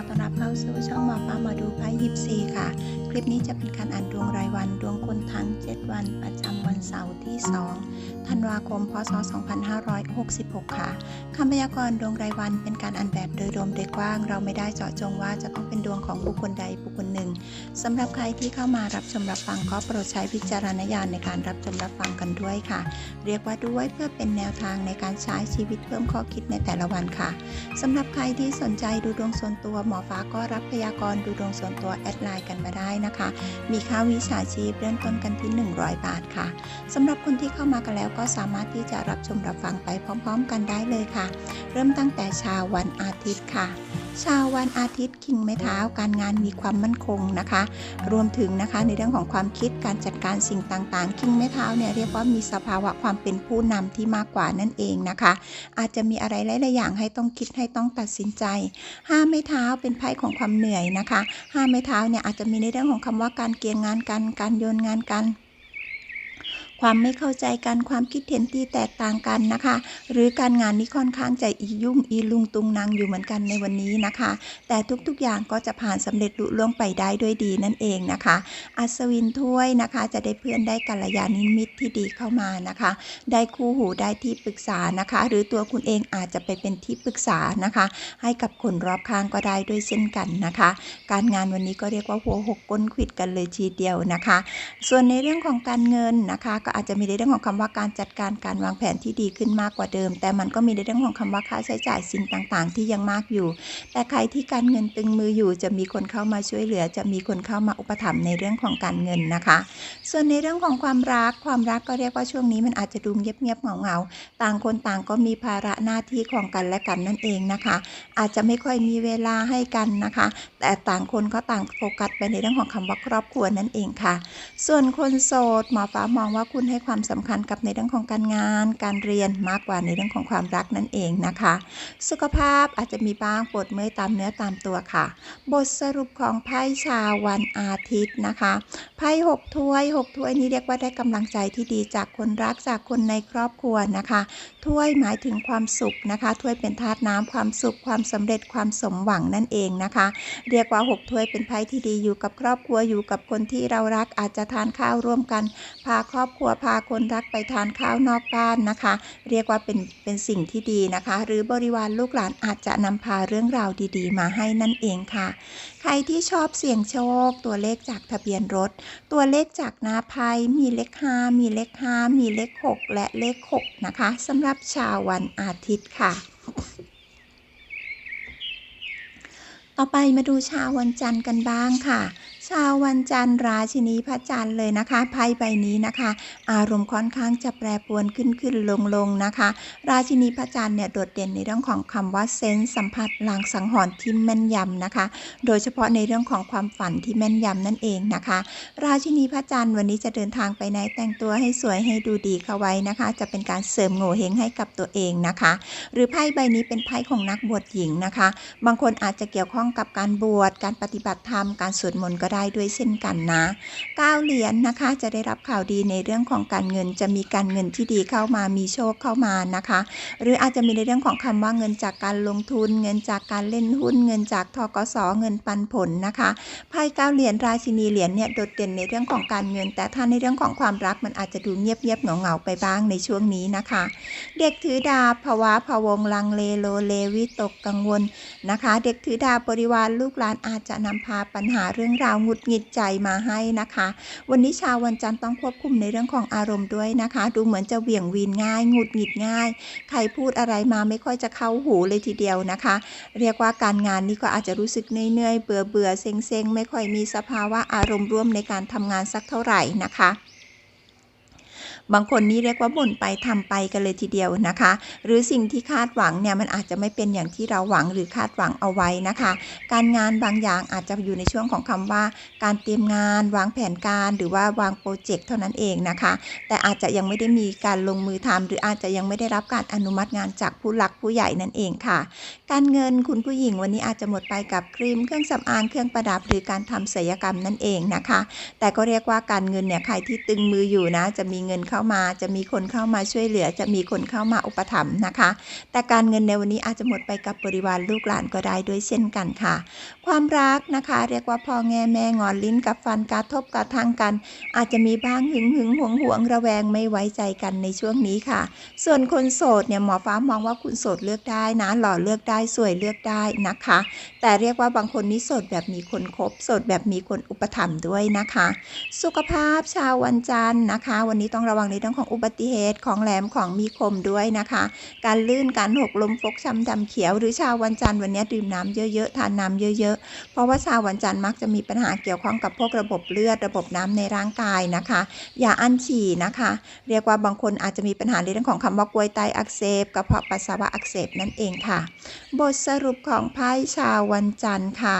อต้อนรับเข้าสู่ช่องหมอฟ้ามาดูไพ่ยิปซีค่ะ คลิปนี้จะเป็นการอ่านดวงรายวันดวงคนทั้ง 7 วัน ประจำวันเสาร์ที่ 2 ธันวาคม พศ 2566 ค่ะคำพยากรณ์ดวงรายวันเป็นการอ่านแบบโดยรวมโดยกว้าง เราไม่ได้เจาะจงว่าจะต้องเป็นดวงของบุคคลใดบุคคลหนึ่งสำหรับใครที่เข้ามารับชมรับฟังก็โปรดใช้วิจารณญาณในการรับชมรับฟังกันด้วยค่ะ เรียกว่าด้วยเพื่อเป็นแนวทางในการใช้ชีวิตเพิ่มข้อคิดในแต่ละวันค่ะสำหรับใครที่สนใจดูดวงส่วนตัวหมอฟ้าก็รับพยากรณ์ดูดวงส่วนตัวแอดไลน์กันมาได้นะคะ มีค่าวิชาชีพเริ่มต้นกันที่ 100 บาทค่ะสำหรับคนที่เข้ามากันแล้วก็สามารถที่จะรับชมรับฟังไปพร้อม ๆ กันได้เลยค่ะ เริ่มตั้งแต่เชาววันอาทิตย์ค่ะชาววันอาทิตย์คิงไม้เท้าการงานมีความมั่นคงนะคะ รวมถึงนะคะในเรื่องของความคิดการจัดการสิ่งต่างๆ คิงไม้เท้าเนี่ยเรียกว่ามีสภาวะความเป็นผู้นำที่มากกว่านั่นเองนะคะ อาจจะมีอะไรหลายๆอย่างให้ต้องคิดให้ต้องตัดสินใจห้าไม้เท้าเป็นไพ่ของความเหนื่อยนะคะห้าไม้เท้าเนี่ยอาจจะมีในเรื่องของคำว่าการเกียงงานกันการโยนงานกัน ความไม่เข้าใจกันความคิดเห็นที่แตกต่างกันนะคะ หรือการงานนี้ค่อนข้างจะอียุ่งอีลุงตุงนางอยู่เหมือนกันในวันนี้นะคะ แต่ทุกๆอย่างก็จะผ่านสำเร็จลุล่วงไปได้ด้วยดีนั่นเองนะคะ อัศวินถ้วยนะคะจะได้เพื่อนได้กัลยาณมิตรที่ดีเข้ามานะคะ ได้คู่หูได้ที่ปรึกษานะคะ หรือตัวคุณเองอาจจะไปเป็นที่ปรึกษานะคะ ให้กับคนรอบข้างก็ได้ด้วยเช่นกันนะคะ การงานวันนี้ก็เรียกว่าหัวหกก้นขิดกันเลยทีเดียวนะคะ ส่วนในเรื่องของการเงินนะคะก็อาจจะมีในเรื่องของคำว่าการจัดการการวางแผนที่ดีขึ้นมากกว่าเดิม แต่มันก็มีในเรื่องของคำว่าค่าใช้จ่ายสิ่งต่างๆ ที่ยังมากอยู่ แต่ใครที่การเงินตึงมืออยู่จะมีคนเข้ามาช่วยเหลือ จะมีคนเข้ามาอุปถัมภ์ในเรื่องของการเงินนะคะ ส่วนในเรื่องของความรักความรักก็เรียกว่าช่วงนี้มันอาจจะดูเงียบๆเหงาๆต่างคนต่างก็มีภาระหน้าที่ของกันและกันนั่นเองนะคะ อาจจะไม่ค่อยมีเวลาให้กันนะคะ แต่ต่างคนก็ต่างโฟกัสไปในเรื่องของคำว่าครอบครัวนั่นเองค่ะ ส่วนคนโสดหมอฟ้ามองว่าคุณให้ความสำคัญกับในเรื่องของการงาน การเรียนมากกว่าในเรื่องของความรักนั่นเองนะคะ สุขภาพอาจจะมีบ้างปวดเมื่อยตามเนื้อตามตัวค่ะ บทสรุปของไพ่ชาววันอาทิตย์นะคะไพ่หกถ้วยหกถ้วยนี้เรียกว่าได้กำลังใจที่ดีจากคนรักจากคนในครอบครัวนะคะถ้วยหมายถึงความสุขนะคะถ้วยเป็นธาตุน้ำความสุขความสำเร็จความสมหวังนั่นเองนะคะ เรียกว่าหกถ้วยเป็นไพ่ที่ดีอยู่กับครอบครัวอยู่กับคนที่เรารักอาจจะทานข้าวร่วมกัน พาครอบครัวพาคนรักไปทานข้าวนอกบ้านนะคะ เรียกว่าเป็นเป็นสิ่งที่ดีนะคะ หรือบริวารลูกหลานอาจจะนำพาเรื่องราวดี ๆ มาให้นั่นเองค่ะ ใครที่ชอบเสี่ยงโชค ตัวเลขจากทะเบียนรถ ตัวเลขจากหน้าไพ่มีเลข 5 มีเลข 5 มีเลข 6 และเลข 6 นะคะสำหรับชาววันอาทิตย์ค่ะ ต่อไปมาดูชาววันจันทร์กันบ้างค่ะ ชาววันจันทร์ราชินีพระจันทร์เลยนะคะไพ่ใบนี้นะคะ อารมณ์ค่อนข้างจะแปรปรวนขึ้นขึ้นลงลงนะคะ ราชินีพระจันทร์เนี่ยโดดเด่นในเรื่องของคำว่าเซนส์สัมผัสลางสังหรณ์ที่แม่นยำนะคะ โดยเฉพาะในเรื่องของความฝันที่แม่นยำนั่นเองนะคะ ราชินีพระจันทร์วันนี้จะเดินทางไปไหนแต่งตัวให้สวยให้ดูดีเข้าไว้นะคะ จะเป็นการเสริมโง่เฮงให้กับตัวเองนะคะ หรือไพ่ใบนี้เป็นไพ่ของนักบวชหญิงนะคะ บางคนอาจจะเกี่ยวข้องกับการบวชการปฏิบัติธรรมการสวดมนต์ก็ได้ด้วยเช่นกันนะ9เหรียญนนะคะจะได้รับข่าวดีในเรื่องของการเงินจะมีการเงินที่ดีเข้ามามีโชคเข้ามานะคะ หรืออาจจะมีในเรื่องของคำว่าเงินจากการลงทุน เงินจากการเล่นหุ้น เงินจากทกสเงินปันผลนะคะไพ่เก้าเหรียญราชินีเหรียญเนี่ยโดดเด่นในเรื่องของการเงิน แต่ถ้าในเรื่องของความรักมันอาจจะดูเงียบๆเหงาๆไปบ้างในช่วงนี้นะคะ เด็กถือดาภาวะพะวงลังเลโลเลวิตกกังวลนะคะ เด็กถือดาบบริวารลูกหลานอาจจะนำพาปัญหาเรื่องราวหงุดหงิดใจมาให้นะคะ วันนี้ชาววันจันทร์ต้องควบคุมในเรื่องของอารมณ์ด้วยนะคะ ดูเหมือนจะเหวี่ยงวีนง่ายหงุดหงิดง่าย ใครพูดอะไรมาไม่ค่อยจะเข้าหูเลยทีเดียวนะคะ เรียกว่าการงานนี้ก็อาจจะรู้สึกเหนื่อยเบื่อเบื่อเซ็งเซ็งไม่ค่อยมีสภาวะอารมณ์ร่วมในการทำงานสักเท่าไหร่นะคะ บางคนนี่เรียกว่าบ่นไปทำไปกันเลยทีเดียวนะคะ หรือสิ่งที่คาดหวังเนี่ยมันอาจจะไม่เป็นอย่างที่เราหวังหรือคาดหวังเอาไว้นะคะ การงานบางอย่างอาจจะอยู่ในช่วงของคำว่า การเตรียมงานวางแผนการหรือว่าวางโปรเจกต์เท่านั้นเองนะคะ แต่อาจจะยังไม่ได้มีการลงมือทำหรืออาจจะยังไม่ได้รับการอนุมัติงานจากผู้หลักผู้ใหญ่นั่นเองค่ะ การเงินคุณผู้หญิงวันนี้อาจจะหมดไปกับครีมเครื่องสำอางเครื่องประดับหรือการทำศัลยกรรมนั่นเองนะคะ แต่ก็เรียกว่าการเงินเนี่ยใครที่ตึงมืออยู่นะ จะมีเงินเข้าามา จะมีคนเข้ามาช่วยเหลือ จะมีคนเข้ามาอุปถัมภ์นะคะ แต่การเงินในวันนี้อาจจะหมดไปกับบริวารลูกหลานก็ได้ด้วยเช่นกันค่ะ ความรักนะคะ เรียกว่าพ่อแง่แม่งอนลิ้นกับฟันกระทบกระทั่งกัน อาจจะมีบ้างหึงหึงหวงหวงระแวงไม่ไว้ใจกันในช่วงนี้ค่ะ ส่วนคนโสดเนี่ยหมอฟ้ามองว่าคุณโสดเลือกได้นะ หล่อเลือกได้สวยเลือกได้นะคะ แต่เรียกว่าบางคนนี้โสดแบบมีคนคบโสดแบบมีคนอุปถัมภ์ด้วยนะคะ สุขภาพชาววันจันทร์นะคะ วันนี้ต้องระวังในเรื่องของอุบัติเหตุของแหลมของมีคมด้วยนะคะ การลื่นการหกลมฟกช้ำดำเขียว หรือชาววันจันทร์วันนี้ดื่มน้ำเยอะๆทานน้ำเยอะๆ เพราะว่าชาววันจันทร์มักจะมีปัญหาเกี่ยวข้องกับพวกระบบเลือดระบบน้ำในร่างกายนะคะ อย่าอั้นฉี่นะคะ เรียกว่าบางคนอาจจะมีปัญหาในเรื่องของคำว่ากล้วยไตอักเสบกระเพาะปัสสาวะอักเสบนั่นเองค่ะ บทสรุปของไพ่ชาววันจันทร์ค่ะ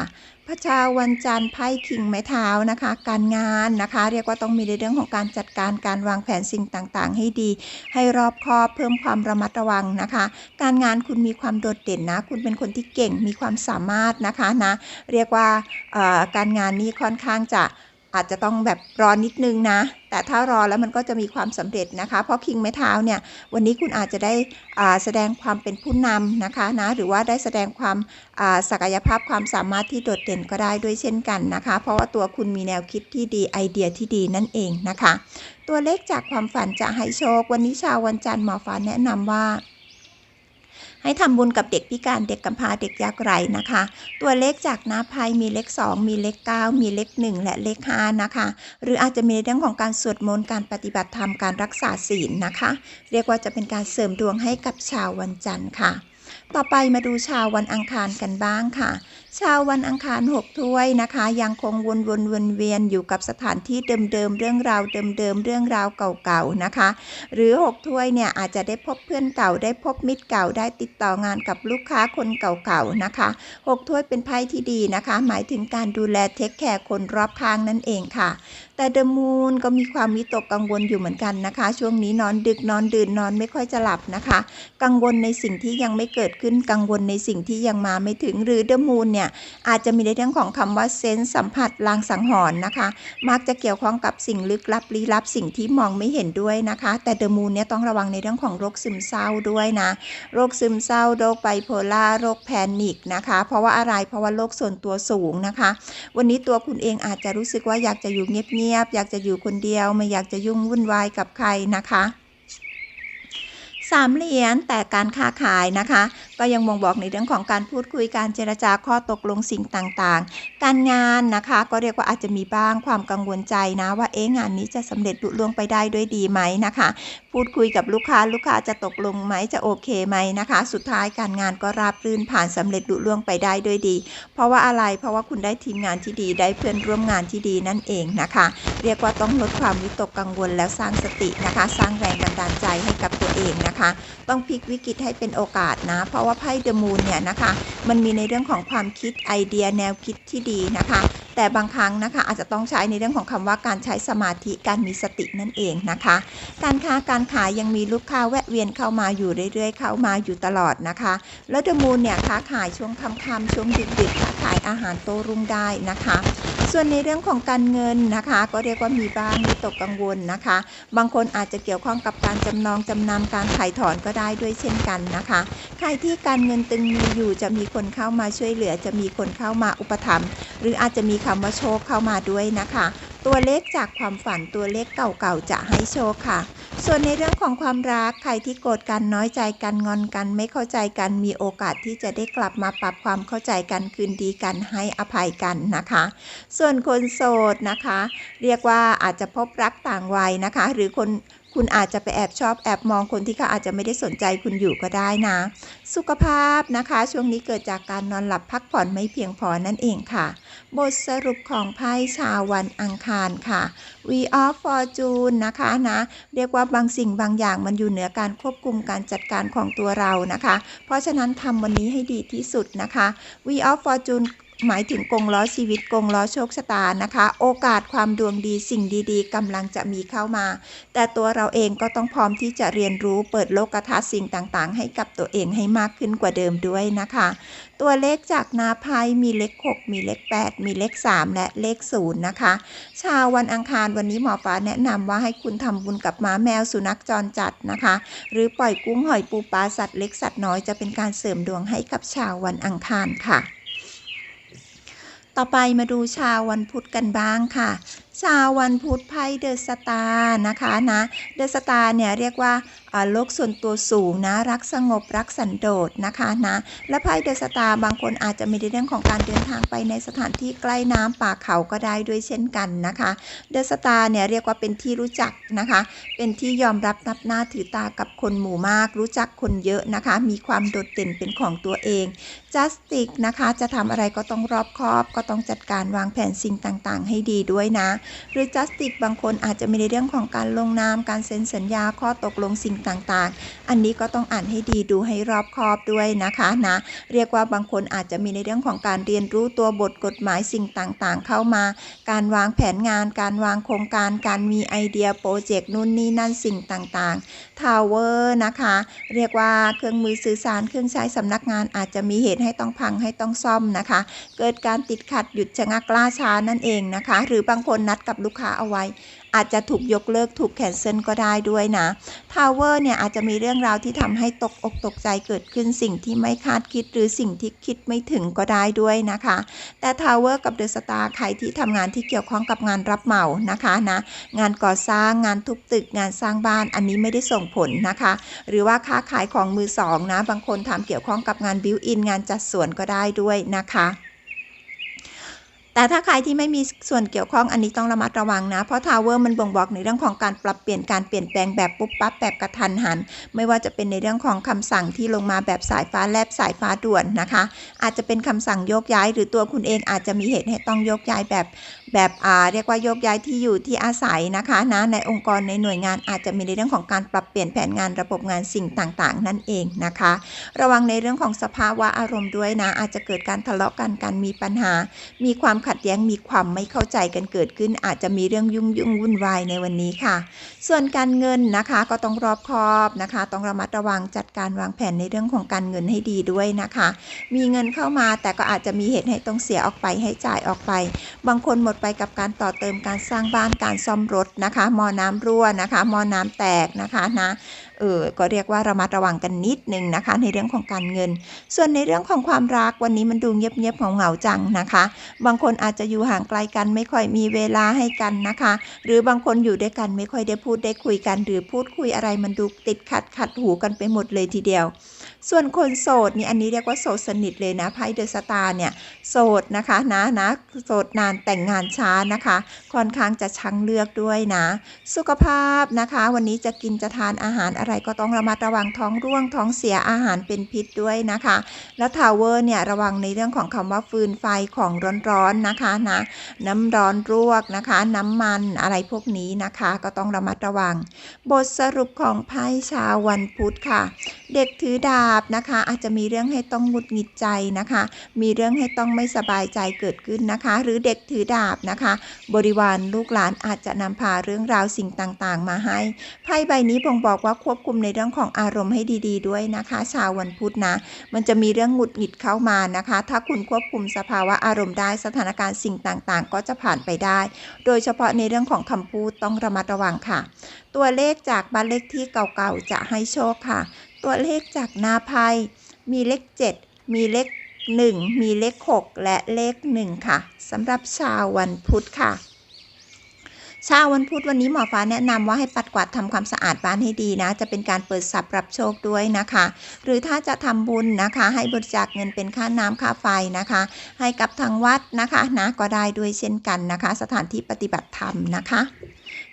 พระชาวันจันทร์ไพ่คิงไม้เท้านะคะ การงานนะคะ เรียกว่าต้องมีในเรื่องของการจัดการการวางแผนสิ่งต่างๆ ให้ดี ให้รอบคอบเพิ่มความระมัดระวังนะคะ การงานคุณมีความโดดเด่นนะ คุณเป็นคนที่เก่งมีความสามารถนะคะนะเรียกว่าการงานนี้ค่อนข้างจะ อาจจะต้องแบบรอนิดนึงนะ แต่ถ้ารอแล้วมันก็จะมีความสำเร็จนะคะ เพราะคิงไม้เท้าเนี่ย วันนี้คุณอาจจะได้แสดงความเป็นผู้นำนะคะนะ หรือว่าได้แสดงความศักยภาพความสามารถที่โดดเด่นก็ได้ด้วยเช่นกันนะคะ เพราะว่าตัวคุณมีแนวคิดที่ดีไอเดียที่ดีนั่นเองนะคะ ตัวเลขจากความฝันจะให้โชค วันนี้ชาววันจันทร์หมอฟ้าแนะนำว่า ให้ทำบุญกับเด็กพิการเด็กกำพร้าเด็กยากไร้นะคะ ตัวเลขจากน้าภัยมีเลข 2 มีเลข 9 มีเลข 1 และเลข5นะคะ หรืออาจจะมีเรื่องของการสวดมนต์การปฏิบัติธรรมการรักษาศีลนะคะ เรียกว่าจะเป็นการเสริมดวงให้กับชาววันจันทร์ค่ะ ต่อไปมาดูชาววันอังคารกันบ้างค่ะ ชาววันอังคารหกถ้วยนะคะ ยังคงวนวนวนเวียนอยู่กับสถานที่เดิมๆเรื่องราวเดิมๆเรื่องราวเก่าๆนะคะ หรือหกถ้วยเนี่ยอาจจะได้พบเพื่อนเก่าได้พบมิตรเก่าได้ติดต่องานกับลูกค้าคนเก่าๆนะคะหกถ้วยเป็นไพ่ที่ดีนะคะ หมายถึงการดูแลเทคแคร์คนรอบข้างนั่นเองค่ะ แต่เดมูนก็มีความวิตกกังวลอยู่เหมือนกันนะคะ ช่วงนี้นอนดึกนอนดื่นนอนไม่ค่อยจะหลับนะคะ กังวลในสิ่งที่ยังไม่เกิดขึ้นกังวลในสิ่งที่ยังมาไม่ถึงหรือเดมูนเนี่ยอาจจะมีในเรื่องของคำว่าเซนส์สัมผัสลางสังหรณ์นะคะ มักจะเกี่ยวข้องกับสิ่งลึกลับลี้ลับสิ่งที่มองไม่เห็นด้วยนะคะ แต่เดอะมูนเนี่ยต้องระวังในเรื่องของโรคซึมเศร้าด้วยนะ โรคซึมเศร้าโรคไบโพล่าโรคแพนิคนะคะ เพราะว่าอะไรเพราะว่าโรคส่วนตัวสูงนะคะ วันนี้ตัวคุณเองอาจจะรู้สึกว่าอยากจะอยู่เงียบๆอยากจะอยู่คนเดียว ไม่อยากจะยุ่งวุ่นวายกับใครนะคะ สามเหรียญแต่การค้าขายนะคะ ก็ยังบ่งบอกในเรื่องของการพูดคุยการเจรจาข้อตกลงสิ่งต่างๆ การงานนะคะก็เรียกว่าอาจจะมีบ้างความกังวลใจนะว่าเอ๊ะงานนี้จะสำเร็จลุล่วงไปได้ด้วยดีไหมนะคะ พูดคุยกับลูกค้าลูกค้าจะตกลงไหมจะโอเคไหมนะคะ สุดท้ายการงานก็ราบรื่นผ่านสำเร็จลุล่วงไปได้ด้วยดี เพราะว่าอะไรเพราะว่าคุณได้ทีมงานที่ดีได้เพื่อนร่วมงานที่ดีนั่นเองนะคะ เรียกว่าต้องลดความวิตกกังวลแล้วสร้างสตินะคะ สร้างแรงบันดาลใจให้กับ ตัวเองนะคะคะ ต้องพลิกวิกฤตให้เป็นโอกาสนะ เพราะว่าไพ่เดอะมูนเนี่ยนะคะ มันมีในเรื่องของความคิดไอเดียแนวคิดที่ดีนะคะแต่บางครั้งนะคะอาจจะต้องใช้ในเรื่องของคำว่าการใช้สมาธิการมีสตินั่นเองนะคะ การค้าการขายยังมีลูกค้าแวะเวียนเข้ามาอยู่เรื่อย ๆ เข้ามาอยู่ตลอดนะคะแล้วเดมูนเนี่ยค้าขายช่วงค่ำๆช่วงดึกๆค้าขายอาหารโตรุ่งได้นะคะ ส่วนในเรื่องของการเงินนะคะ ก็เรียกว่ามีบ้างมีตกกังวลนะคะ บางคนอาจจะเกี่ยวข้องกับการจำนองจำนำการขายถอนก็ได้ด้วยเช่นกันนะคะ ใครที่การเงินตึงมีอยู่จะมีคนเข้ามาช่วยเหลือ จะมีคนเข้ามาอุปถัมภ์หรืออาจจะมีคำว่าโชคเข้ามาด้วยนะคะ ตัวเลขจากความฝันตัวเลขเก่าๆจะให้โชคค่ะ ส่วนในเรื่องของความรักใครที่โกรธกันน้อยใจกันงอนกันไม่เข้าใจกันมีโอกาสที่จะได้กลับมาปรับความเข้าใจกันคืนดีกันให้อภัยกันนะคะ ส่วนคนโสดนะคะ เรียกว่าอาจจะพบรักต่างวัยนะคะ หรือคน คุณอาจจะไปแอบชอบแอบมองคนที่เขาอาจจะไม่ได้สนใจคุณอยู่ก็ได้นะ สุขภาพนะคะ ช่วงนี้เกิดจากการนอนหลับพักผ่อนไม่เพียงพอนั่นเองค่ะ บทสรุปของไพ่ชาววันอังคารค่ะ We of Fortune นะคะนะ เรียกว่าบางสิ่งบางอย่างมันอยู่เหนือการควบคุมการจัดการของตัวเรานะคะ เพราะฉะนั้นทำวันนี้ให้ดีที่สุดนะคะ We of Fortune หมายถึงกงล้อชีวิตกงล้อโชคชะตานะคะ โอกาสความดวงดีสิ่งดีๆกำลังจะมีเข้ามา แต่ตัวเราเองก็ต้องพร้อมที่จะเรียนรู้เปิดโลกทัศน์สิ่งต่างๆ ให้กับตัวเองให้มากขึ้นกว่าเดิมด้วยนะคะ ตัวเลขจากนาไพมีเลข 6 มีเลข 8 มีเลข 3 และเลข 0 นะคะ ชาววันอังคารวันนี้หมอฟ้าแนะนำว่าให้คุณทำบุญกับม้าแมวสุนัขจรจัดนะคะ หรือปล่อยกุ้งหอยปูปลาสัตว์เล็กสัตว์น้อยจะเป็นการเสริมดวงให้กับชาววันอังคารค่ะ ต่อไปมาดูชาววันพุธกันบ้างค่ะ ชาววันพุธไพ่เดอะสตาร์นะคะนะ เดอะสตาร์เนี่ยเรียกว่า โลกส่วนตัวสูงนะ รักสงบรักสันโดษนะคะนะและไพ่เดอะสตาร์บางคนอาจจะมีในเรื่องของการเดินทางไปในสถานที่ใกล้น้ำป่าเขาก็ได้ด้วยเช่นกันนะคะเดอะสตาร์เนี่ยเรียกว่าเป็นที่รู้จักนะคะ เป็นที่ยอมรับนับหน้าถือตากับคนหมู่มาก รู้จักคนเยอะนะคะ มีความโดดเด่นเป็นของตัวเองจัสติกนะคะจะทำอะไรก็ต้องรอบคอบ ก็ต้องจัดการวางแผนสิ่งต่างๆ ให้ดีด้วยนะ หรือจัสติกบางคนอาจจะมีในเรื่องของการลงนามการเซ็นสัญญาข้อตกลงสิ่งต่างๆ อันนี้ก็ต้องอ่านให้ดีดูให้รอบคอบด้วยนะคะนะเรียกว่าบางคนอาจจะมีในเรื่องของการเรียนรู้ตัวบทกฎหมายสิ่งต่างๆ เข้ามา การวางแผนงาน การวางโครงการ การมีไอเดียโปรเจกต์นู่นนี่นั่นสิ่งต่างๆทาวเวอร์นะคะ เรียกว่าเครื่องมือสื่อสารเครื่องใช้สำนักงานอาจจะมีเหตุให้ต้องพังให้ต้องซ่อมนะคะ เกิดการติดขัดหยุดชะงักล่าช้านั่นเองนะคะ หรือบางคนนัดกับลูกค้าเอาไว้ อาจจะถูกยกเลิกถูกแคนเซิลก็ได้ด้วยนะทาวเวอร์เนี่ยอาจจะมีเรื่องราวที่ทำให้ตกอกตกใจเกิดขึ้นสิ่งที่ไม่คาดคิดหรือสิ่งที่คิดไม่ถึงก็ได้ด้วยนะคะ แต่ทาวเวอร์กับเดอะสตาร์ใครที่ทำงานที่เกี่ยวข้องกับงานรับเหมานะคะนะงานก่อสร้างงานทุบตึกงานสร้างบ้านอันนี้ไม่ได้ส่งผลนะคะ หรือว่าค้าขายของมือสองนะบางคนทำเกี่ยวข้องกับงานบิวอินงานจัดสวนก็ได้ด้วยนะคะ แต่ถ้าใครที่ไม่มีส่วนเกี่ยวข้องอันนี้ต้องระมัดระวังนะ เพราะทาวเวอร์มันบ่งบอกในเรื่องของการปรับเปลี่ยนการเปลี่ยนแปลงแบบปุ๊บปั๊บแบบกระทันหัน ไม่ว่าจะเป็นในเรื่องของคำสั่งที่ลงมาแบบสายฟ้าแลบสายฟ้าด่วนนะคะ อาจจะเป็นคำสั่งโยกย้าย หรือตัวคุณเองอาจจะมีเหตุให้ต้องโยกย้ายแบบ แบบเรียกว่าโยกย้ายที่อยู่ที่อาศัยนะคะนะในองค์กรในหน่วยงานอาจจะมีในเรื่องของการปรับเปลี่ยนแผนงานระบบงานสิ่งต่างๆ นั่นเองนะคะ ระวังในเรื่องของสภาวะอารมณ์ด้วยนะ อาจจะเกิดการทะเลาะกันการมีปัญหา มีความขัดแย้งมีความไม่เข้าใจกันเกิดขึ้น อาจจะมีเรื่องยุ่งยุ่งวุ่นวายในวันนี้ค่ะ ส่วนการเงินนะคะก็ต้องรอบคอบนะคะ ต้องระมัดระวังจัดการวางแผนในเรื่องของการเงินให้ดีด้วยนะคะ มีเงินเข้ามาแต่ก็อาจจะมีเหตุให้ต้องเสียออกไปให้จ่ายออกไป บางคนหมดไปกับการต่อเติมการสร้างบ้านการซ่อมรถนะคะมอน้ำรั่วนะคะมอน้ำแตกนะคะนะเออก็เรียกว่าระมัดระวังกันนิดนึงนะคะ ในเรื่องของการเงิน ส่วนในเรื่องของความรักวันนี้มันดูเงียบๆเหงาๆจังนะคะ บางคนอาจจะอยู่ห่างไกลกันไม่ค่อยมีเวลาให้กันนะคะ หรือบางคนอยู่ด้วยกันไม่ค่อยได้พูดได้คุยกัน หรือพูดคุยอะไรมันดูติดขัดขัดหูกันไปหมดเลยทีเดียว ส่วนคนโสดนี่อันนี้เรียกว่าโสดสนิทเลยนะไพ่เดอะสตาร์เนี่ยโสดนะคะนะนะโสดนานแต่งงานช้านะคะ ค่อนข้างจะชังเลือกด้วยนะ สุขภาพนะคะ วันนี้จะกินจะทานอาหารอะไรก็ต้องระมัดระวังท้องร่วงท้องเสียอาหารเป็นพิษด้วยนะคะ แล้วทาวเวอร์เนี่ยระวังในเรื่องของคำว่าฟืนไฟของร้อนๆนะคะนะน้ำร้อนรวกนะคะ น้ำมันอะไรพวกนี้นะคะ ก็ต้องระมัดระวัง บทสรุปของไพ่ชาววันพุธค่ะ เด็กถือดาบนะคะ อาจจะมีเรื่องให้ต้องหงุดหงิดใจนะคะ มีเรื่องให้ต้องไม่สบายใจเกิดขึ้นนะคะ หรือเด็กถือดาบนะคะ บริวารลูกหลานอาจจะนำพาเรื่องราวสิ่งต่างๆ มาให้ไพ่ใบนี้บ่งบอกว่าควบคุมในเรื่องของอารมณ์ให้ดีๆ ด้วยนะคะ ชาววันพุธนะ มันจะมีเรื่องหงุดหงิดเข้ามานะคะ ถ้าคุณควบคุมสภาวะอารมณ์ได้สถานการณ์สิ่งต่างๆ ก็จะผ่านไปได้ โดยเฉพาะในเรื่องของคำพูดต้องระมัดระวังค่ะตัวเลขจากบ้านเลขที่เก่าๆจะให้โชคค่ะ ตัวเลขจากนาไพมีเลข 7 มีเลข 1 มีเลข 6 และเลข 1 ค่ะสำหรับชาววันพุธค่ะชาววันพุธวันนี้หมอฟ้าแนะนำว่าให้ปัดกวาดทำความสะอาดบ้านให้ดีนะ จะเป็นการเปิดสับรับโชคด้วยนะคะ หรือถ้าจะทำบุญนะคะ ให้บริจาคเงินเป็นค่าน้ำค่าไฟนะคะ ให้กับทางวัดนะคะนะก็ได้ด้วยเช่นกันนะคะ สถานที่ปฏิบัติธรรมนะคะ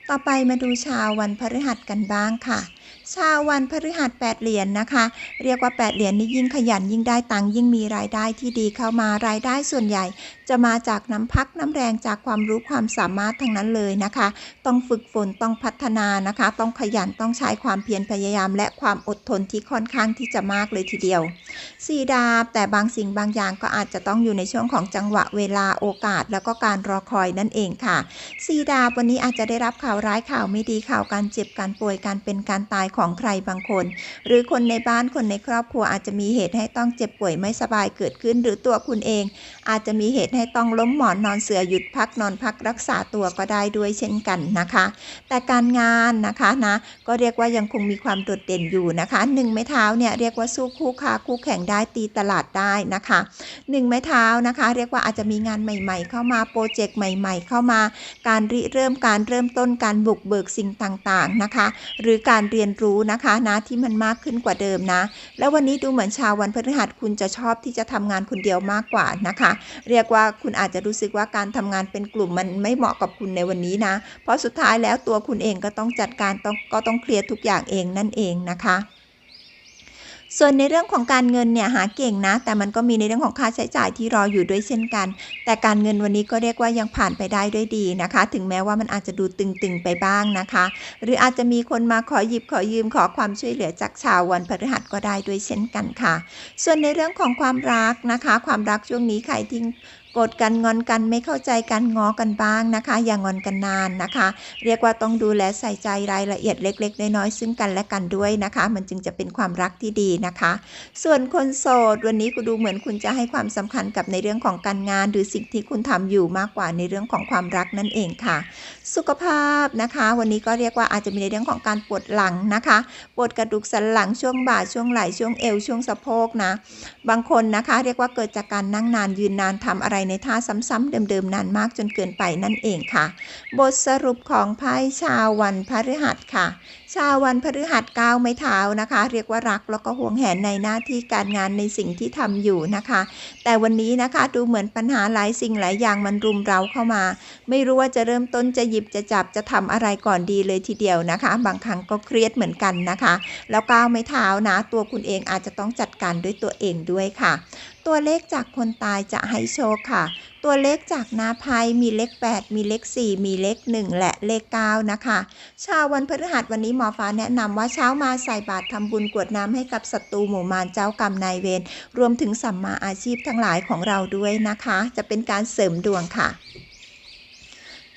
ต่อไปมาดูชาววันพฤหัสกันบ้างค่ะ ชาววันพฤหัส8เหรียญนนะคะ เรียกว่า 8 เหรียญนี้ยิ่งขยันยิ่งได้ตังยิ่งมีรายได้ที่ดีเข้ามารายได้ส่วนใหญ่ จะมาจากน้ำพักน้ำแรงจากความรู้ความสามารถทั้งนั้นเลยนะคะ ต้องฝึกฝนต้องพัฒนานะคะ ต้องขยันต้องใช้ความเพียรพยายาม และความอดทนที่ค่อนข้างที่จะมากเลยทีเดียวสีดาบแต่บางสิ่งบางอย่างก็อาจจะต้องอยู่ในช่วงของจังหวะเวลาโอกาส แล้วก็การรอคอยนั่นเองค่ะสีดาบวันนี้อาจจะได้รับข่าวร้ายข่าวไม่ดีข่าวการเจ็บการป่วยการเป็นการตายของใครบางคน หรือคนในบ้านคนในครอบครัวอาจจะมีเหตุให้ต้องเจ็บป่วยไม่สบายเกิดขึ้น หรือตัวคุณเอง อาจจะมีเหตุให้ต้องล้มหมอนนอนเสือหยุดพักนอนพักรักษาตัวก็ได้ด้วยเช่นกันนะคะ แต่การงานนะคะนะก็เรียกว่ายังคงมีความโดดเด่นอยู่นะคะหนึ่งไม้เท้าเนี่ยเรียกว่าสู้คู่ค้าคู่แข่งได้ตีตลาดได้นะคะหนึ่งไม้เท้านะคะ เรียกว่าอาจจะมีงานใหม่ ๆ เข้ามาโปรเจกต์ใหม่ ๆ เข้ามา การริเริ่มการเริ่มต้นการบุกเบิกสิ่งต่างๆนะคะ หรือการเรียนรู้นะคะนะที่มันมากขึ้นกว่าเดิมนะ แล้ววันนี้ดูเหมือนชาววันพฤหัสคุณจะชอบที่จะทำงานคนเดียวมากกว่านะคะ เรียกว่าคุณอาจจะรู้สึกว่าการทำงานเป็นกลุ่มมันไม่เหมาะกับคุณในวันนี้นะ เพราะสุดท้ายแล้วตัวคุณเองก็ต้องจัดการต้องก็ต้องเคลียร์ทุกอย่างเองนั่นเองนะคะส่วนในเรื่องของการเงินเนี่ยหาเก่งนะ แต่มันก็มีในเรื่องของค่าใช้จ่ายที่รออยู่ด้วยเช่นกัน แต่การเงินวันนี้ก็เรียกว่ายังผ่านไปได้ด้วยดีนะคะ ถึงแม้ว่ามันอาจจะดูตึงๆไปบ้างนะคะ หรืออาจจะมีคนมาขอหยิบขอยืมขอความช่วยเหลือจากชาววันพฤหัสก็ได้ด้วยเช่นกันค่ะ ส่วนในเรื่องของความรักนะคะ ความรักช่วงนี้ใครที่ กรธกันงอนกันไม่เข้าใจกันงอกันบ้างนะคะ อย่างอนกันนานนะคะ เรียกว่าต้องดูแลใส่ใจรายละเอียดเล็ก ๆ น้อยๆซึ่งกันและกันด้วยนะคะ มันจึงจะเป็นความรักที่ดีนะคะ ส่วนคนโสดวันนี้กูดูเหมือนคุณจะให้ความสำคัญกับในเรื่องของการงาน หรือสิ่งที่คุณทำอยู่มากกว่าในเรื่องของความรักนั่นเองค่ะ สุขภาพนะคะ วันนี้ก็เรียกว่าอาจจะมีในเรื่องของการปวดหลังนะคะปวดกระดูกสันหลังช่วงบ่าช่วงไหล่ช่วงเอวช่วงสะโพกนะ บางคนนะคะ เรียกว่าเกิดจากการนั่งนานยืนนานทำอะไรในท่าซ้ำๆเดิมๆนานมากจนเกินไปนั่นเองค่ะ บทสรุปของไพ่ชาววันพฤหัสค่ะชาววันพฤหัสก้าวไม้เท้านะคะ เรียกว่ารักแล้วก็ห่วงแหนในหน้าที่การงานในสิ่งที่ทำอยู่นะคะ แต่วันนี้นะคะดูเหมือนปัญหาหลายสิ่งหลายอย่างมันรุมเราเข้ามา ไม่รู้ว่าจะเริ่มต้นจะหยิบจะจับจะทำอะไรก่อนดีเลยทีเดียวนะคะ บางครั้งก็เครียดเหมือนกันนะคะ แล้วก้าวไม้เท้านะ ตัวคุณเองอาจจะต้องจัดการด้วยตัวเองด้วยค่ะ ตัวเลขจากคนตายจะให้โชคค่ะ ตัวเลขจากนาภัยมีเลข 8 มีเลข 4 มีเลข 1 และเลข 9 นะคะ ชาววันพฤหัสวันนี้หมอฟ้าแนะนำว่าเช้ามาใส่บาตรทำบุญกวดน้ำให้กับศัตรูหมู่มารเจ้ากรรมนายเวรรวมถึงสัมมาอาชีพทั้งหลายของเราด้วยนะคะ จะเป็นการเสริมดวงค่ะ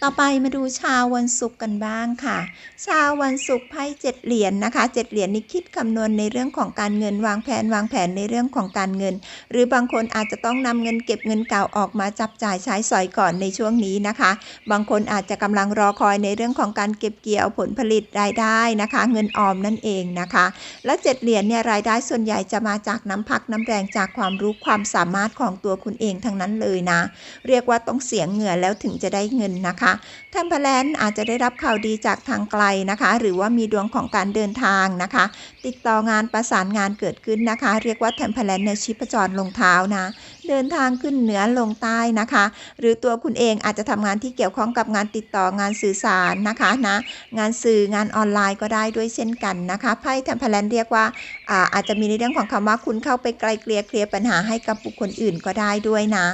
ต่อไปมาดูชาววันศุกร์กันบ้างค่ะ ชาววันศุกร์ไพ่เจ็ดเหรียญนนะคะเจ็ดเหรียญนี้คิดคำนวณในเรื่องของการเงินวางแผนวางแผนในเรื่องของการเงิน หรือบางคนอาจจะต้องนำเงินเก็บเงินเก่าออกมาจับจ่ายใช้สอยก่อนในช่วงนี้นะคะ บางคนอาจจะกำลังรอคอยในเรื่องของการเก็บเกี่ยวผลผลิตรายได้นะคะ เงินออมนั่นเองนะคะ และเจ็ดเหรียญเนี่ยรายได้ส่วนใหญ่จะมาจากน้ำพักน้ำแรงจากความรู้ความสามารถของตัวคุณเองทั้งนั้นเลยนะ เรียกว่าต้องเสียงเหงื่อแล้วถึงจะได้เงินนะคะแทมเพลนอาจจะได้รับข่าวดีจากทางไกลนะคะ หรือว่ามีดวงของการเดินทางนะคะ ติดต่องานประสานงานเกิดขึ้นนะคะ เรียกว่าแทมเพลนในชีพจรลงเท้านะเดินทางขึ้นเหนือลงใต้นะคะ หรือตัวคุณเองอาจจะทำงานที่เกี่ยวข้องกับงานติดต่องานสื่อสารนะคะนะงานสื่องานออนไลน์ก็ได้ด้วยเช่นกันนะคะไพ่เทมเพลนเรียกว่าอาอาจจะมีในเรื่องของคำว่าคุณเข้าไปไกลเกลี่ยเคลียร์ปัญหาให้กับบุคคลอื่นก็ได้ด้วยนะ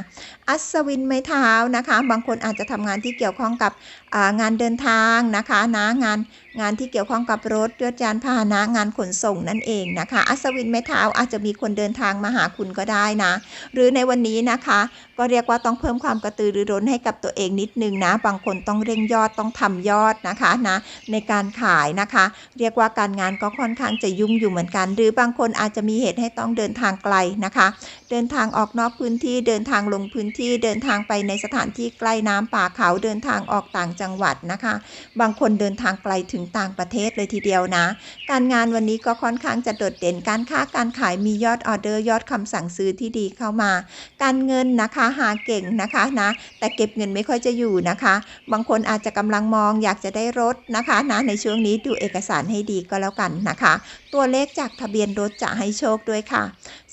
อัศวินไม้เท้านะคะ บางคนอาจจะทำงานที่เกี่ยวข้องกับงานเดินทางนะคะนะงาน งานที่เกี่ยวข้องกับรถยนต์ยานพาหนะงานขนส่งนั่นเองนะคะ อัศวินไม้เท้าอาจจะมีคนเดินทางมาหาคุณก็ได้นะ หรือในวันนี้นะคะ ก็เรียกว่าต้องเพิ่มความกระตือรือร้นให้กับตัวเองนิดนึงนะ บางคนต้องเร่งยอดต้องทำยอดนะคะนะในการขายนะคะ เรียกว่าการงานก็ค่อนข้างจะยุ่งอยู่เหมือนกัน หรือบางคนอาจจะมีเหตุให้ต้องเดินทางไกลนะคะ เดินทางออกนอกพื้นที่เดินทางลงพื้นที่เดินทางไปในสถานที่ใกล้น้ำป่าเขาเดินทางออกต่างจังหวัดนะคะ บางคนเดินทางไกลถึงต่างประเทศเลยทีเดียวนะ การงานวันนี้ก็ค่อนข้างจะโดดเด่นการค้าการขายมียอดออเดอร์ยอดคำสั่งซื้อที่ดีเข้ามา การเงินนะคะหาเก่งนะคะนะแต่เก็บเงินไม่ค่อยจะอยู่นะคะ บางคนอาจจะกำลังมองอยากจะได้รถนะคะนะในช่วงนี้ดูเอกสารให้ดีก็แล้วกันนะคะ ตัวเลขจากทะเบียนรถจะให้โชคด้วยค่ะ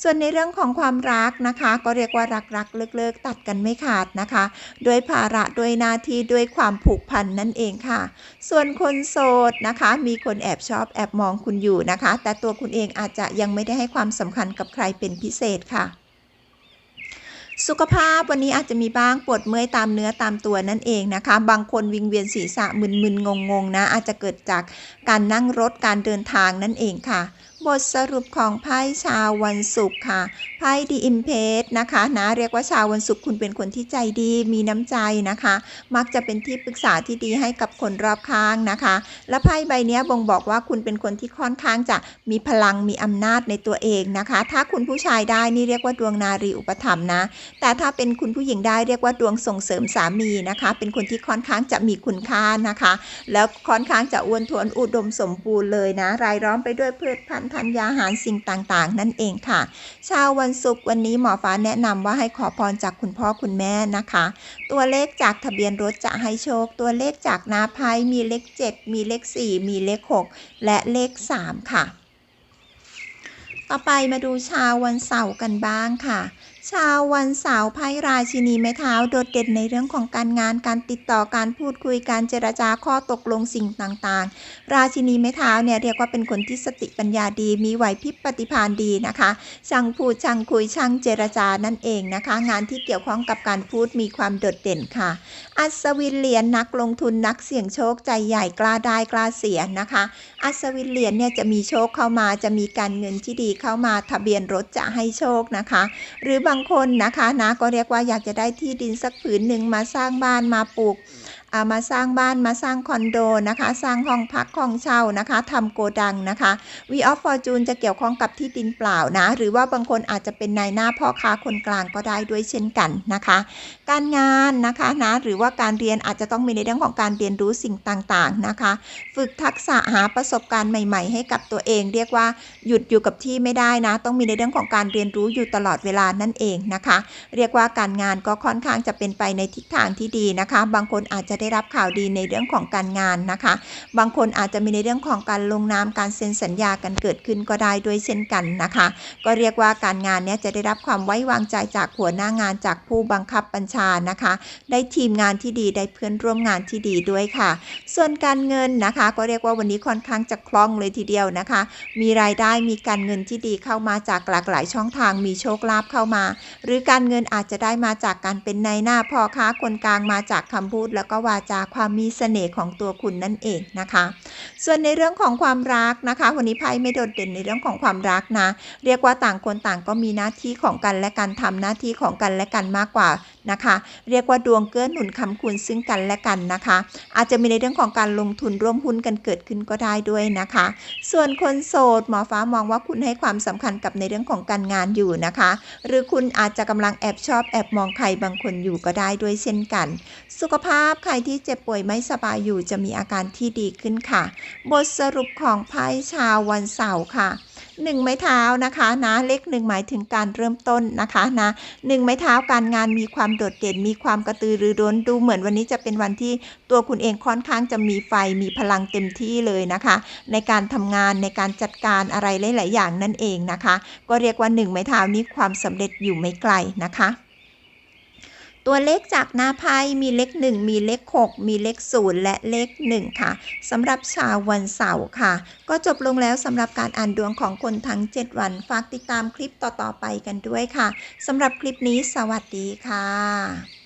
ส่วนในเรื่องของความรักนะคะ ก็เรียกว่ารักรักเลิกเลิกตัดกันไม่ขาดนะคะ ด้วยภาระด้วยหน้าที่ด้วยความผูกพันนั่นเองค่ะ ส่วนคนโสดนะคะ มีคนแอบชอบแอบมองคุณอยู่นะคะ แต่ตัวคุณเองอาจจะยังไม่ได้ให้ความสำคัญกับใครเป็นพิเศษค่ะ สุขภาพวันนี้อาจจะมีบ้างปวดเมื่อยตามเนื้อตามตัวนั่นเองนะคะ บางคนวิงเวียนศีรษะมึนๆงงๆนะ อาจจะเกิดจากการนั่งรถการเดินทางนั่นเองค่ะ บทสรุปของไพ่ชาววันศุกร์ค่ะ ไพ่ดีอิมเพสนะคะนะเรียกว่าชาววันศุกร์คุณเป็นคนที่ใจดีมีน้ำใจนะคะ มักจะเป็นที่ปรึกษาที่ดีให้กับคนรอบข้างนะคะ และไพ่ใบนี้บ่งบอกว่าคุณเป็นคนที่ค่อนข้างจะมีพลังมีอำนาจในตัวเองนะคะ ถ้าคุณผู้ชายได้นี่เรียกว่าดวงนารีอุปถัมภ์นะ แต่ถ้าเป็นคุณผู้หญิงได้เรียกว่าดวงส่งเสริมสามีนะคะ เป็นคนที่ค่อนข้างจะมีคุณค่านะคะ แล้วค่อนข้างจะอ้วนท้วนอุดมสมบูรณ์เลยนะ รายล้อมไปด้วยพืชพันธุ์ธัญญาหารสิ่งต่างๆ นั่นเองค่ะชาววันศุกร์วันนี้หมอฟ้าแนะนำว่าให้ขอพรจากคุณพ่อคุณแม่นะคะ ตัวเลขจากทะเบียนรถจะให้โชค ตัวเลขจากนาไพ่มีเลข 7 มีเลข 4 มีเลข 6 และเลข 3 ค่ะ ต่อไปมาดูชาววันเสาร์กันบ้างค่ะ ชาววันเสาร์ไพ่ราชินีไม้เท้าโดดเด่นในเรื่องของการงานการติดต่อการพูดคุยการเจรจาข้อตกลงสิ่งต่างๆ ราชินีไม้เท้าเนี่ยเรียกว่าเป็นคนที่สติปัญญาดี มีไหวพริบปฏิภาณดีนะคะช่างพูดช่างคุยช่างเจรจานั่นเองนะคะ งานที่เกี่ยวข้องกับการพูดมีความโดดเด่นค่ะ อัศวินเหรียญนักลงทุนนักเสี่ยงโชคใจใหญ่กล้าได้กล้าเสียนะคะ อัศวินเหรียญเนี่ยจะมีโชคเข้ามาจะมีการเงินที่ดีเข้ามาทะเบียนรถจะให้โชคนะคะ หรือบางคนนะคะนะก็เรียกว่าอยากจะได้ที่ดินสักผืนหนึ่งมาสร้างบ้านมาปลูก มาสร้างบ้านมาสร้างคอนโดนะคะ สร้างห้องพักห้องเช่านะคะทำโกดังนะคะ V of Fortune จะเกี่ยวข้องกับที่ดินเปล่านะ หรือว่าบางคนอาจจะเป็นนายหน้าพ่อค้าคนกลางก็ได้ด้วยเช่นกันนะคะ การงานนะคะนะหรือว่าการเรียนอาจจะต้องมีในเรื่องของการเรียนรู้สิ่งต่างๆนะคะ ฝึกทักษะหาประสบการณ์ใหม่ ๆ ให้กับตัวเอง เรียกว่าหยุดอยู่กับที่ไม่ได้นะ ต้องมีในเรื่องของการเรียนรู้อยู่ตลอดเวลานั่นเองนะคะ เรียกว่าการงานก็ค่อนข้างจะเป็นไปในทิศทางที่ดีนะคะ บางคนอาจจะได้รับข่าวดีในเรื่องของการงานนะคะ บางคนอาจจะมีในเรื่องของการลงนามการเซ็นสัญญากันเกิดขึ้นก็ได้ด้วยเช่นกันนะคะ ก็เรียกว่าการงานเนี้ยจะได้รับความไว้วางใจจากหัวหน้างานจากผู้บังคับบัญชานะคะ ได้ทีมงานที่ดีได้เพื่อนร่วมงานที่ดีด้วยค่ะ ส่วนการเงินนะคะ ก็เรียกว่าวันนี้ค่อนข้างจะคล่องเลยทีเดียวนะคะ มีรายได้มีการเงินที่ดีเข้ามาจากหลากหลายช่องทางมีโชคลาภเข้ามา หรือการเงินอาจจะได้มาจากการเป็นนายหน้าพ่อค้าคนกลางมาจากคำพูดแล้วก็วาจาความมีเสน่ห์ของตัวคุณนั่นเองนะคะ ส่วนในเรื่องของความรักนะคะ วันนี้ไพ่ไม่โดดเด่นในเรื่องของความรักนะ เรียกว่าต่างคนต่างก็มีหน้าที่ของกันและกันทำหน้าที่ของกันและกันมากกว่านะคะ เรียกว่าดวงเกื้อหนุนคำคุณซึ่งกันและกันนะคะ อาจจะมีในเรื่องของการลงทุนร่วมหุ้นกันเกิดขึ้นก็ได้ด้วยนะคะ ส่วนคนโสดหมอฟ้ามองว่าคุณให้ความสำคัญกับในเรื่องของการงานอยู่นะคะ หรือคุณอาจจะกำลังแอบชอบแอบมองใครบางคนอยู่ก็ได้ด้วยเช่นกัน สุขภาพใครที่เจ็บป่วยไม่สบายอยู่จะมีอาการที่ดีขึ้นค่ะ บทสรุปของไพ่ชาววันเสาร์ค่ะหนึ่งไม้เท้านะคะนะเลขหนึ่งหมายถึงการเริ่มต้นนะคะนะหนึ่งไม้เท้าการงานมีความโดดเด่น มีความกระตือรือร้นดูเหมือนวันนี้จะเป็นวันที่ตัวคุณเองค่อนข้างจะมีไฟมีพลังเต็มที่เลยนะคะ ในการทำงานในการจัดการอะไรหลาย ๆ อย่างนั่นเองนะคะ ก็เรียกว่าหนึ่งไม้เท้านี้ความสำเร็จอยู่ไม่ไกลนะคะ ตัวเลขจากหน้าไพ่มีเลข 1 มีเลข 6 มีเลข 0 และเลข 1 ค่ะสำหรับชาววันเสาร์ค่ะ ก็จบลงแล้วสำหรับการอ่านดวงของคนทั้ง 7 วัน ฝากติดตามคลิปต่อๆไปกันด้วยค่ะสำหรับคลิปนี้สวัสดีค่ะ